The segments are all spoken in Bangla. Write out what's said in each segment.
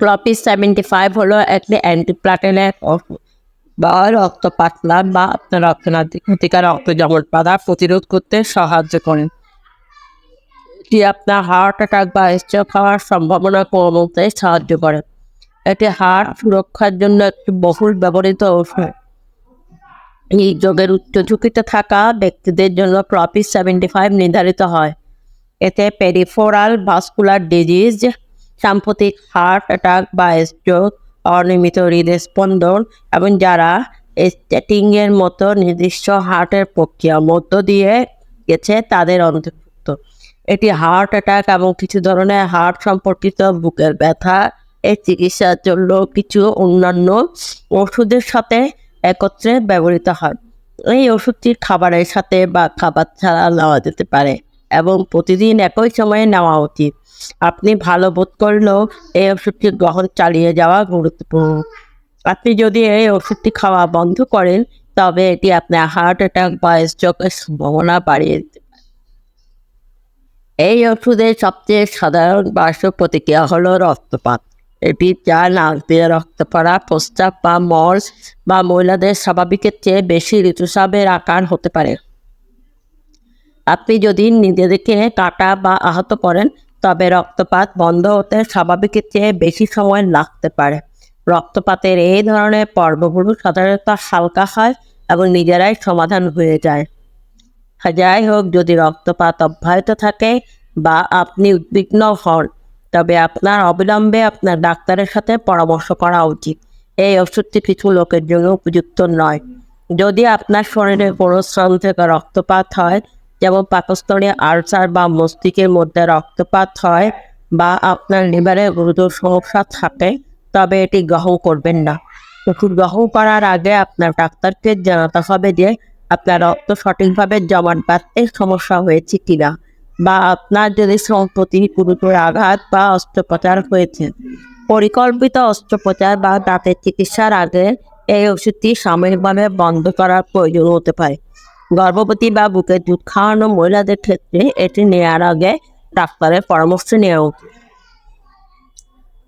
ক্লপিস সেভেন্টি ফাইভ হলো একটি অ্যান্টিপ্লাটেলের ওষুধ বা রক্ত পাতলা বা আপনার রক্তনালী ক্ষতিকার রক্ত জমট বাধা প্রতিরোধ করতে সাহায্য করেন এটি আপনার হার্ট অ্যাটাক বা স্ট্রোক হওয়ার সম্ভাবনা কমাতে সাহায্য করে। এটি হার্ট সুরক্ষার জন্য একটি বহুল ব্যবহৃত ওষুধ এই যোগের উচ্চ ঝুঁকিতে থাকা ব্যক্তিদের জন্য প্রপিস সেভেন্টি ফাইভ নির্ধারিত হয়। এতে পেরিফোরাল ভাস্কুলার ডিজিজ সাম্প্রতিক হার্ট অ্যাটাক বা স্ট্রোক অনিয়মিত হৃদস্পন্দন এবং যারা স্টেটিংয়ের মতো নির্দিষ্ট হার্টের প্রক্রিয়ার মধ্য দিয়ে গেছে, তাদের অন্তর্ভুক্ত। এটি হার্ট অ্যাটাক এবং কিছু ধরনের হার্ট সম্পর্কিত বুকের ব্যথা এর চিকিৎসার জন্য কিছু অন্যান্য ওষুধের সাথে একত্রে ব্যবহৃত হয়। এই ওষুধটি খাবারের সাথে বা খাবার ছাড়া নেওয়া যেতে পারে। এবং প্রতিদিন একই সময়ে নেওয়া উচিত। আপনি ভালো বোধ করলেও এই ওষুধটি গ্রহণ চালিয়ে যাওয়া গুরুত্বপূর্ণ। আপনি যদি এই ওষুধটি খাওয়া বন্ধ করেন, তবে এটি আপনার হার্ট অ্যাটাক বা স্ট্রোকের সম্ভাবনা বাড়িয়ে দিতে এই ওষুধের সবচেয়ে সাধারণ পার্শ্ব প্রতিক্রিয়া হলো রক্তপাত। এটি যা নাক দিয়ে রক্ত পড়া প্রস্তাব বা মল বা মহিলাদের স্বাভাবিকের চেয়ে বেশি ঋতুস্রাবের আকার হতে পারে। আপনি যদি নিজেদেরকে কাটা বা আহত করেন, তবে রক্তপাত বন্ধ হতে স্বাভাবিকের চেয়ে বেশি সময় লাগতে পারে। রক্তপাতের এই ধরনের পর্বগুলো সাধারণত হালকা হয় এবং নিজেরাই সমাধান হয়ে যায়। যাই হোক, যদি রক্তপাত অব্যাহত থাকে বা আপনি উদ্বিগ্ন হন, তবে আপনার অবিলম্বে আপনার ডাক্তারের সাথে পরামর্শ করা উচিত। এই ওষুধটি কিছু লোকের জন্য উপযুক্ত নয়। যদি আপনার শরীরে কোনো থেকে রক্তপাত হয় যেমন পাকস্থলে, আলসার বা মস্তিষ্কের মধ্যে রক্তপাত হয় বা আপনার লিভারে গুরুতর সমস্যা থাকে, তবে এটি গ্রহণ করবেন না। ওষুধ গ্রহণ করার আগে আপনার ডাক্তারকে জানাতে হবে যে আপনার রক্ত সঠিকভাবে জমাট বাঁধতে সমস্যা হয়েছে কিনা বা আপনার যদি সম্প্রতি গুরুতর আঘাত বা অস্ত্রোপচার হয়েছে। পরিকল্পিত অস্ত্রোপচার বা দাঁতের চিকিৎসার আগে এই ওষুধটি সাময়িকভাবে বন্ধ করার প্রয়োজন হতে পারে। গর্ভবতী বা বুকের দুধ খাওয়ানো মহিলাদের ক্ষেত্রে এটি নেওয়ার আগে ডাক্তারের পরামর্শ নেওয়া উচিত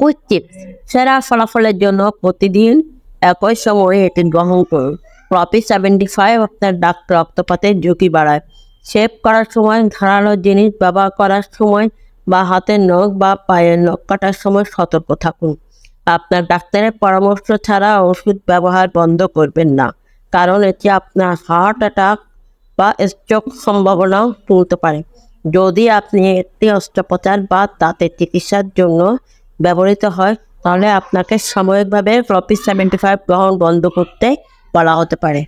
কুইক টিপস সেরা ফলাফলের জন্য প্রতিদিন একই সময়ে এটি গ্রহণ করুন। প্রপি সেভেন্টি ফাইভ আপনার ডাক্তার রক্তপাতের ঝুঁকি বাড়ায়। শেভ করার সময় ধারালো জিনিস ব্যবহার করার সময় বা হাতের নখ বা পায়ের নখ কাটার সময় সতর্ক থাকুন। আপনার ডাক্তারের পরামর্শ ছাড়া ওষুধ ব্যবহার বন্ধ করবেন না, কারণ এটি আপনার হার্ট অ্যাটাক বা স্ট্রোক সম্ভাবনাও তুলতে পারে। যদি আপনি একটি অস্ত্রোপচার বা দাঁতের চিকিৎসার জন্য ব্যবহৃত হয়, তাহলে আপনাকে সাময়িকভাবে ফ্লপি সেভেন্টি ফাইভ গ্রহণ বন্ধ করতে বলা হতে পারে।